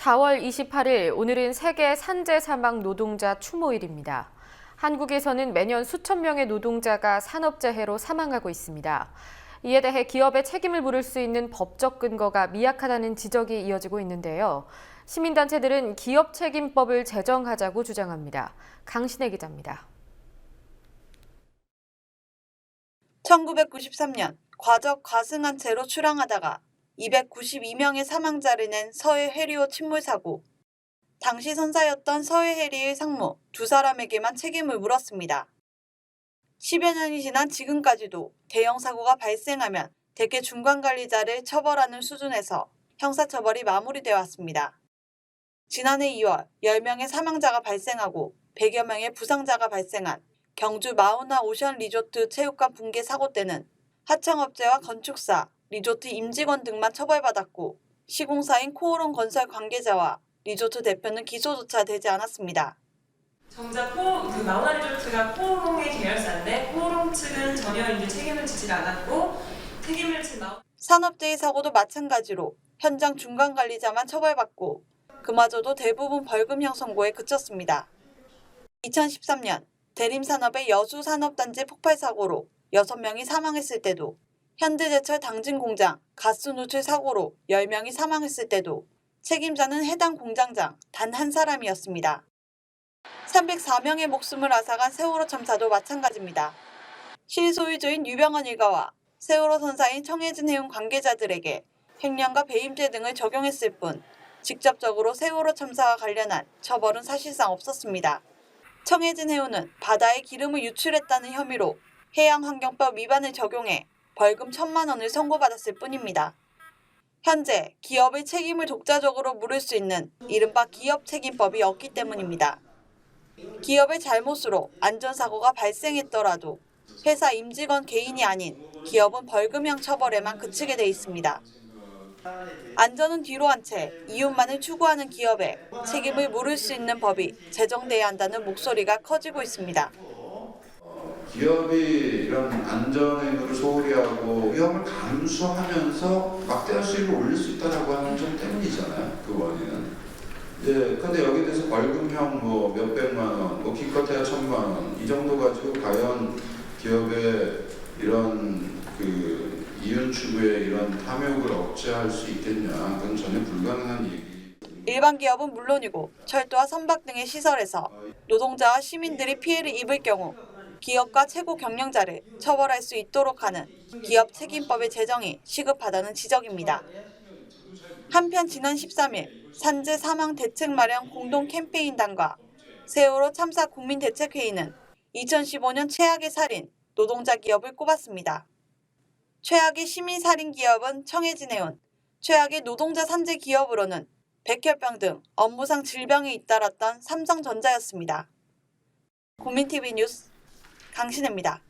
4월 28일 오늘은 세계 산재 사망 노동자 추모일입니다. 한국에서는 매년 수천 명의 노동자가 산업재해로 사망하고 있습니다. 이에 대해 기업의 책임을 물을 수 있는 법적 근거가 미약하다는 지적이 이어지고 있는데요. 시민단체들은 기업 책임법을 제정하자고 주장합니다. 강신혜 기자입니다. 1993년 과적 과승한 채로 출항하다가 292명의 사망자를 낸 서해 해리호 침몰 사고. 당시 선사였던 서해 해리의 상무 두 사람에게만 책임을 물었습니다. 10여 년이 지난 지금까지도 대형 사고가 발생하면 대개 중간 관리자를 처벌하는 수준에서 형사처벌이 마무리되어 왔습니다. 지난해 2월 10명의 사망자가 발생하고 100여 명의 부상자가 발생한 경주 마우나 오션 리조트 체육관 붕괴 사고 때는 하청업체와 건축사, 리조트 임직원 등만 처벌받았고 시공사인 코오롱 건설 관계자와 리조트 대표는 기소조차 되지 않았습니다. 정작 코, 그 마우나 리조트가 코오롱의 계열사인데 코오롱 측은 전혀 이제 책임을 지지 않았고 책임을 진 마우 산업재해 사고도 마찬가지로 현장 중간 관리자만 처벌받고 그마저도 대부분 벌금형 선고에 그쳤습니다. 2013년 대림산업의 여수산업단지 폭발 사고로 6명이 사망했을 때도 현대제철 당진 공장 가스 누출 사고로 10명이 사망했을 때도 책임자는 해당 공장장 단 한 사람이었습니다. 304명의 목숨을 앗아간 세월호 참사도 마찬가지입니다. 실소유주인 유병헌 일가와 세월호 선사인 청해진 해운 관계자들에게 횡령과 배임죄 등을 적용했을 뿐 직접적으로 세월호 참사와 관련한 처벌은 사실상 없었습니다. 청해진 해운은 바다에 기름을 유출했다는 혐의로 해양환경법 위반을 적용해 벌금 천만 원을 선고받았을 뿐입니다. 현재 기업의 책임을 독자적으로 물을 수 있는 이른바 기업 책임법이 없기 때문입니다. 기업의 잘못으로 안전사고가 발생했더라도 회사 임직원 개인이 아닌 기업은 벌금형 처벌에만 그치게 돼 있습니다. 안전은 뒤로 한 채 이윤만을 추구하는 기업에 책임을 물을 수 있는 법이 제정돼야 한다는 목소리가 커지고 있습니다. 기업이 이런 안전행위를 소홀히 하고 위험을 감수하면서 막대한 수익을 올릴 수 있다라고 하는 점 때문이잖아요. 그 원인은. 이제 근데 여기 대해서 벌금형 뭐 몇백만 원, 뭐 기껏해야 천만 원 이 정도 가지고 과연 기업의 이런 그 이윤 추구의 이런 탐욕을 억제할 수 있겠냐? 그건 전혀 불가능한 얘기. 일반 기업은 물론이고 철도와 선박 등의 시설에서 노동자와 시민들이 피해를 입을 경우 기업과 최고 경영자를 처벌할 수 있도록 하는 기업 책임법의 제정이 시급하다는 지적입니다. 한편 지난 13일 산재 사망 대책 마련 공동 캠페인단과 세월호 참사 국민대책회의는 2015년 최악의 살인 노동자 기업을 꼽았습니다. 최악의 시민 살인 기업은 청해진해운, 최악의 노동자 산재 기업으로는 백혈병 등 업무상 질병이 잇따랐던 삼성전자였습니다. 국민TV 뉴스 강신혜입니다.